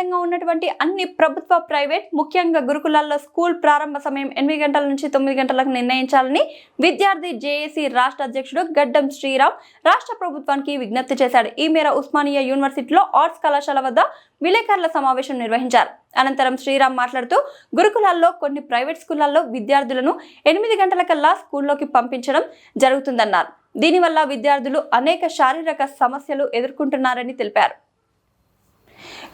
వ్యాప్తంగా ఉన్నటువంటి అన్ని ప్రభుత్వ ప్రైవేట్ ముఖ్యంగా గురుకులాల్లో స్కూల్ ప్రారంభ సమయం ఎనిమిది గంటల నుంచి తొమ్మిది గంటలకు నిర్ణయించాలని విద్యార్థి జేఏసీ రాష్ట్ర అధ్యక్షుడు గడ్డం శ్రీరామ్ రాష్ట్ర ప్రభుత్వానికి విజ్ఞప్తి చేశాడు. ఈ మేర ఉస్మానియా యూనివర్సిటీలో ఆర్ట్స్ కళాశాల వద్ద విలేకరుల సమావేశం నిర్వహించారు. అనంతరం శ్రీరామ్ మాట్లాడుతూ గురుకులాల్లో కొన్ని ప్రైవేట్ స్కూళ్ళలో విద్యార్థులను ఎనిమిది గంటలకల్లా స్కూల్లోకి పంపించడం జరుగుతుందన్నారు. దీనివల్ల విద్యార్థులు అనేక శారీరక సమస్యలు ఎదుర్కొంటున్నారని తెలిపారు.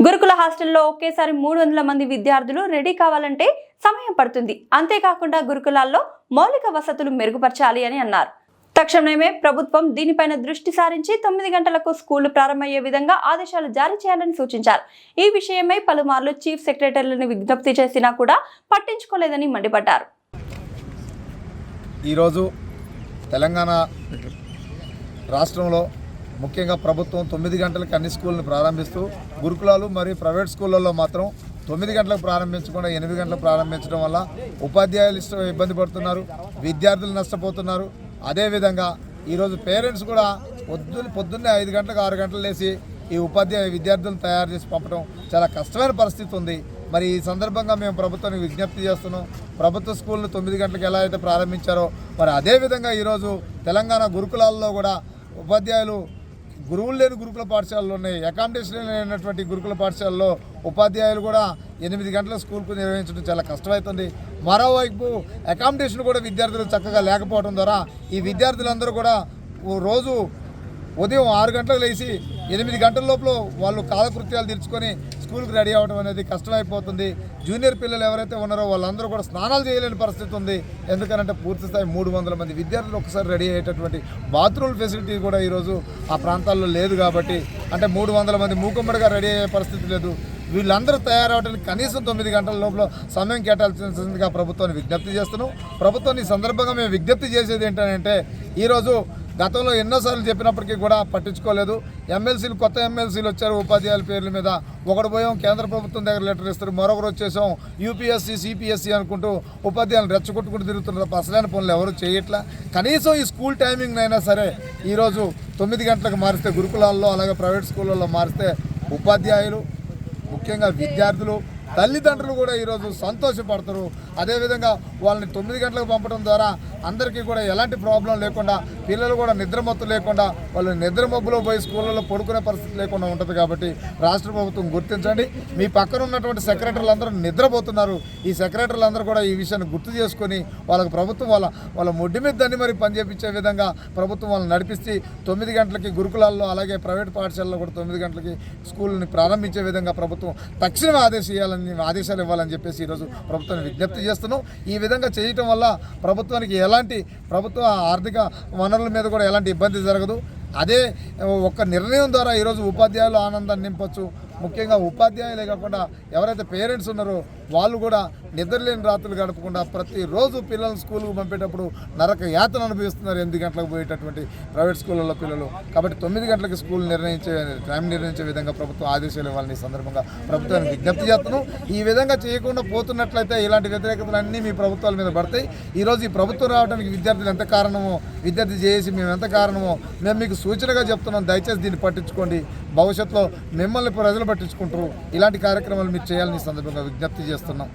గురుకుల హాస్టల్లో ఒకేసారి మూడు వందల మంది విద్యార్థులు రెడీ కావాలంటే సమయం పడుతుంది. అంతేకాకుండా గురుకులాల్లో మౌలిక వసతులు మెరుగుపరచాలి అని అన్నారు. తక్షణమే ప్రభుత్వం దీనిపైన దృష్టి సారించి తొమ్మిది గంటలకు స్కూళ్ళు ప్రారంభమయ్యే విధంగా ఆదేశాలు జారీ చేయాలని సూచించారు. ఈ విషయమై పలుమార్లు చీఫ్ సెక్రటరీలను విజ్ఞప్తి చేసినా కూడా పట్టించుకోలేదని మండిపడ్డారు. ఈరోజు తెలంగాణ రాష్ట్రంలో ముఖ్యంగా ప్రభుత్వం తొమ్మిది గంటలకు అన్ని స్కూళ్ళని ప్రారంభిస్తూ గురుకులాలు మరియు ప్రైవేట్ స్కూళ్ళల్లో మాత్రం తొమ్మిది గంటలకు ప్రారంభించకుండా ఎనిమిది గంటలకు ప్రారంభించడం వల్ల ఉపాధ్యాయులు ఇష్టం ఇబ్బంది పడుతున్నారు విద్యార్థులు నష్టపోతున్నారు. అదేవిధంగా ఈరోజు పేరెంట్స్ కూడా పొద్దున్న పొద్దున్నే ఐదు గంటలకు ఆరు గంటలు లేచి ఈ ఉపాధ్యాయ విద్యార్థులను తయారు చేసి పంపడం చాలా కష్టమైన పరిస్థితి ఉంది. మరి ఈ సందర్భంగా మేము ప్రభుత్వానికి విజ్ఞప్తి చేస్తున్నాం ప్రభుత్వ స్కూళ్ళు తొమ్మిది గంటలకు ఎలా అయితే ప్రారంభించారో మరి అదేవిధంగా ఈరోజు తెలంగాణ గురుకులాల్లో కూడా ఉపాధ్యాయులు గురువులు లేని గురుకుల పాఠశాలలు ఉన్నాయి. అకామిడేషన్ లేనటువంటి గురుకుల పాఠశాలలో ఉపాధ్యాయులు కూడా ఎనిమిది గంటల స్కూల్కు నిర్వహించడం చాలా కష్టమవుతుంది మరోవైపు అకామిడేషన్ కూడా విద్యార్థులు చక్కగా లేకపోవడం ద్వారా ఈ విద్యార్థులందరూ కూడా రోజు ఉదయం ఆరు గంటలకు లేచి ఎనిమిది గంటల లోపల వాళ్ళు కాలకృత్యాలు తెరుచుకొని స్కూల్కి రెడీ అవ్వడం అనేది కష్టమైపోతుంది. జూనియర్ పిల్లలు ఎవరైతే ఉన్నారో వాళ్ళందరూ కూడా స్నానాలు చేయలేని పరిస్థితి ఉంది. ఎందుకనంటే పూర్తి స్థాయి మూడు వందల మంది విద్యార్థులు ఒకసారి రెడీ అయ్యేటటువంటి బాత్రూమ్ ఫెసిలిటీ కూడా ఈరోజు ఆ ప్రాంతాల్లో లేదు కాబట్టి అంటే మూడు వందల మంది మూకుమ్మడిగా రెడీ అయ్యే పరిస్థితి లేదు. వీళ్ళందరూ తయారవడానికి కనీసం తొమ్మిది గంటల లోపల సమయం కేటాల్సిందిగా ప్రభుత్వాన్ని విజ్ఞప్తి చేస్తున్నాం. ప్రభుత్వాన్ని ఈ సందర్భంగా మేము విజ్ఞప్తి చేసేది ఏంటంటే ఈరోజు గతంలో ఎన్నోసార్లు చెప్పినప్పటికీ కూడా పట్టించుకోలేదు. ఎమ్మెల్సీలు కొత్త ఎమ్మెల్సీలు వచ్చారు ఉపాధ్యాయుల పేర్ల మీద. ఒకడు పోయాం కేంద్ర ప్రభుత్వం దగ్గర లెటర్ ఇస్తారు. మరొకరు వచ్చేసాం యూపీఎస్సీ సిపిఎస్సి అనుకుంటూ ఉపాధ్యాయులను రెచ్చగొట్టుకుంటూ తిరుగుతున్నారు. తప్ప అసలైన పనులు ఎవరు చేయట్లా? కనీసం ఈ స్కూల్ టైమింగ్ అయినా సరే ఈరోజు తొమ్మిది గంటలకు మారిస్తే గురుకులాల్లో అలాగే ప్రైవేట్ స్కూళ్ళల్లో మారిస్తే ఉపాధ్యాయులు ముఖ్యంగా విద్యార్థులు తల్లిదండ్రులు కూడా ఈరోజు సంతోషపడతారు. అదేవిధంగా వాళ్ళని తొమ్మిది గంటలకు పంపడం ద్వారా అందరికీ కూడా ఎలాంటి ప్రాబ్లం లేకుండా పిల్లలు కూడా నిద్రమత్తు లేకుండా వాళ్ళు నిద్రమబ్బులో పోయి స్కూళ్ళలో పడుకునే పరిస్థితి లేకుండా ఉంటుంది కాబట్టి రాష్ట్ర ప్రభుత్వం గుర్తించండి. మీ పక్కన ఉన్నటువంటి సెక్రటరీలు అందరూ నిద్రపోతున్నారు. ఈ సెక్రటరీలు అందరూ కూడా ఈ విషయాన్ని గుర్తు చేసుకొని వాళ్ళకి ప్రభుత్వం వాళ్ళ వాళ్ళ ముడ్డి మీద దాన్ని మరి పనిచేపించే విధంగా ప్రభుత్వం వాళ్ళని నడిపిస్తే తొమ్మిది గంటలకి గురుకులాల్లో అలాగే ప్రైవేట్ పాఠశాలలో కూడా తొమ్మిది గంటలకి స్కూల్ని ప్రారంభించే విధంగా ప్రభుత్వం తక్షణం ఇవ్వాలని ఆదేశాలు ఇవ్వాలని చెప్పేసి ఈరోజు ప్రభుత్వాన్ని విజ్ఞప్తి చేస్తున్నాం. ఈ విధంగా చేయటం వల్ల ప్రభుత్వానికి ఎలాంటి ప్రభుత్వ ఆర్థిక వనరుల మీద కూడా ఎలాంటి ఇబ్బంది జరగదు. అదే ఒక నిర్ణయం ద్వారా ఈరోజు ఉపాధ్యాయులు ఆనందాన్ని నింపొచ్చు. ముఖ్యంగా ఉపాధ్యాయులే కాకుండా ఎవరైతే పేరెంట్స్ ఉన్నారో వాళ్ళు కూడా నిద్రలేని రాత్రులు గడపకుండా ప్రతిరోజు పిల్లల్ని స్కూల్కి పంపేటప్పుడు నరక యాతన అనుభవిస్తున్నారు ఎనిమిది గంటలకు పోయేటటువంటి ప్రైవేట్ స్కూళ్ళలో పిల్లలు. కాబట్టి తొమ్మిది గంటలకు స్కూల్ నిర్ణయించే టైం నిర్ణయించే విధంగా ప్రభుత్వం ఆదేశాలు ఇవ్వాలని సందర్భంగా ప్రభుత్వానికి విజ్ఞప్తి చేస్తున్నాం. ఈ విధంగా చేయకుండా పోతున్నట్లయితే ఇలాంటి వ్యతిరేకతలు అన్నీ మీ ప్రభుత్వాల మీద పడతాయి. ఈరోజు ఈ ప్రభుత్వం రావడానికి విద్యార్థులు ఎంత కారణమో విద్యార్థి చేసి మేము ఎంత కారణమో మేము మీకు సూచనగా చెప్తున్నాం. దయచేసి దీన్ని పట్టించుకోండి. భవిష్యత్తులో మిమ్మల్ని ప్రజలు పట్టించుకుంటారు. ఇలాంటి కార్యక్రమాలు మీరు చేయాలని సందర్భంగా విజ్ఞప్తి చేస్తున్నాం.